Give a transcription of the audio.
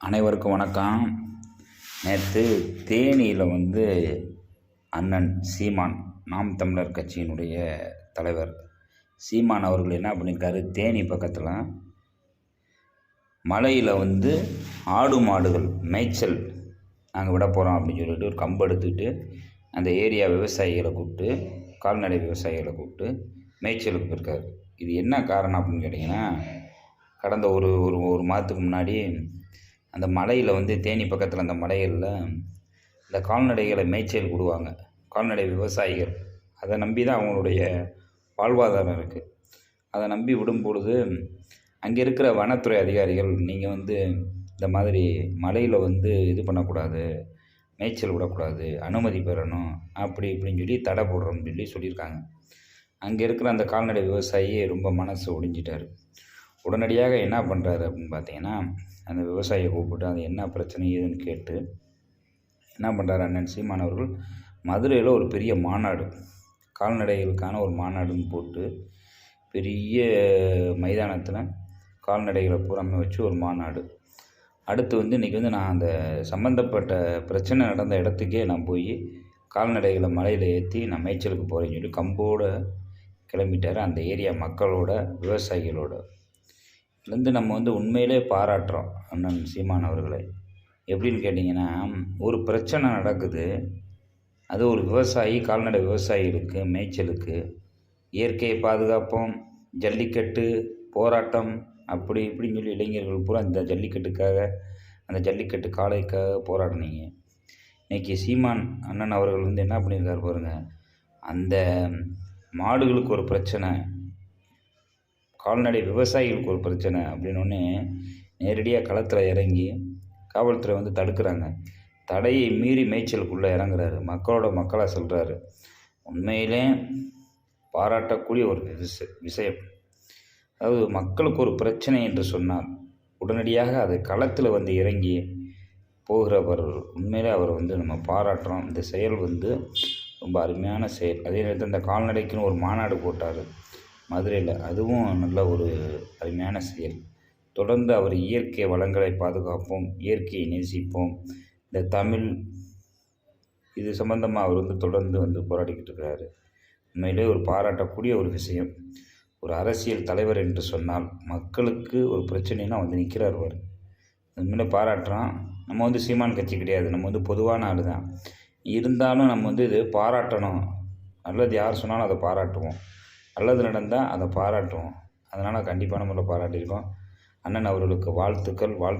அனைவருக்கும் வணக்கம். நேற்று தேனியில் வந்து அண்ணன் சீமான் நாம் தமிழர் கட்சியினுடைய தலைவர். சீமான் அவர்கள் என்ன பண்ணியிருக்காரு தேனி பக்கத்தில் மலையில் வந்து ஆடு மாடுகள் மேய்ச்சல் நாங்கள் விட போகிறோம் அப்படின்னு சொல்லிட்டு ஒரு கம்பு எடுத்துக்கிட்டு அந்த ஏரியா விவசாயிகளை கூப்பிட்டு கால்நடை விவசாயிகளை கூப்பிட்டு மேய்ச்சலுக்கு போயிருக்காரு. இது என்ன காரணம் அப்படின்னு கேட்டிங்கன்னா கடந்த ஒரு ஒரு ஒரு மாதத்துக்கு முன்னாடி அந்த மலையில் வந்து தேனி பக்கத்தில் அந்த மலைகளில் இந்த கால்நடைகளை மேய்ச்சல் விடுவாங்க கால்நடை விவசாயிகள். அதை நம்பி தான் அவங்களுடைய வாழ்வாதாரம் இருக்குது அதை நம்பி விடும் பொழுது அங்கே இருக்கிற வனத்துறை அதிகாரிகள் நீங்கள் வந்து இந்த மாதிரி மலையில் வந்து இது பண்ணக்கூடாது மேய்ச்சல் விடக்கூடாது அனுமதி பெறணும் அப்படி இப்படின்னு சொல்லி தடை போடுறோம்னு சொல்லி சொல்லியிருக்காங்க. அங்கே இருக்கிற அந்த கால்நடை விவசாயி ரொம்ப மனசு ஒடிஞ்சிட்டார். உடனடியாக என்ன பண்ணுறாரு அப்படின்னு பார்த்தீங்கன்னா அந்த விவசாயியை கூப்பிட்டு அது என்ன பிரச்சனை ஏதுன்னு கேட்டு என்ன பண்ணுறாரு அண்ணன் சீமான் அவர்கள்? மதுரையில் ஒரு பெரிய மாநாடு கால்நடைகளுக்கான ஒரு மாநாடுன்னு போட்டு பெரிய மைதானத்தில் கால்நடைகளை பூராமே வச்சு ஒரு மாநாடு. அடுத்து வந்து இன்றைக்கி வந்து நான் அந்த சம்மந்தப்பட்ட பிரச்சனை நடந்த இடத்துக்கே நான் போய் கால்நடைகளை மலையில் ஏற்றி நான் மேய்ச்சலுக்கு போகிறேன்னு சொல்லி கம்போடு கிளம்பிட்டார். அந்த ஏரியா மக்களோட விவசாயிகளோட. வந்து நம்ம வந்து உண்மையிலே பாராட்டுறோம் அண்ணன் சீமான் அவர்களை. எப்படின்னு கேட்டிங்கன்னா ஒரு பிரச்சனை நடக்குது. அது ஒரு விவசாயி கால்நடை விவசாயிகளுக்கு மேய்ச்சலுக்கு இயற்கை பாதுகாப்போம் ஜல்லிக்கட்டு போராட்டம் அப்படி இப்படின்னு சொல்லி இளைஞர்கள் பூரா இந்த ஜல்லிக்கட்டுக்காக அந்த ஜல்லிக்கட்டு காளைக்காக போராடினீங்க. இன்றைக்கி சீமான் அண்ணன் அவர்கள் வந்து என்ன பண்ணியிருக்காரு பாருங்கள் அந்த மாடுகளுக்கு ஒரு பிரச்சனை கால்நடை விவசாயிகளுக்கு ஒரு பிரச்சனை அப்படின்னோடனே நேரடியாக களத்தில் இறங்கி காவல்துறை வந்து தடுக்கிறாங்க. தடையை மீறி மேய்ச்சலுக்குள்ளே இறங்குறாரு. மக்களோட மக்களாக சொல்கிறாரு உண்மையிலே பாராட்டக்கூடிய ஒரு விஷ விஷயம். அதாவது மக்களுக்கு ஒரு பிரச்சனை என்று சொன்னால் உடனடியாக அது களத்தில் வந்து இறங்கி போகிறவர் உண்மையிலே அவர் வந்து நம்ம பாராட்டுறோம். இந்த செயல் வந்து ரொம்ப அருமையான செயல். அதே நேரத்தில் இந்த கால்நடைக்குன்னு ஒரு மாநாடு போட்டார். மதுரையில் அதுவும் நல்ல ஒரு அருமையான செயல். தொடர்ந்து அவர் இயற்கை வளங்களை பாதுகாப்போம் இயற்கையை நேசிப்போம். இந்த தமிழ் இது சம்பந்தமாக அவர் வந்து தொடர்ந்து வந்து போராடிக்கிட்டு இருக்கிறாரு உண்மையிலே ஒரு பாராட்டக்கூடிய ஒரு விஷயம். ஒரு அரசியல் தலைவர் என்று சொன்னால் மக்களுக்கு ஒரு பிரச்சனைனா வந்து நிற்கிறார் அவர் உண்மையிலே பாராட்டுறான். நம்ம வந்து சீமான் கட்சி கிடையாது. நம்ம வந்து பொதுவான ஆள் தான். இருந்தாலும் நம்ம வந்து இது பாராட்டணும். நல்லது யார் சொன்னாலும் அதை பாராட்டுவோம். நல்லது நடந்தால் அதை பாராட்டுவோம். அதனால் கண்டிப்பான முறையில் பாராட்டியிருக்கோம். அண்ணன் அவர்களுக்கு வாழ்த்துக்கள் வாழ்த்து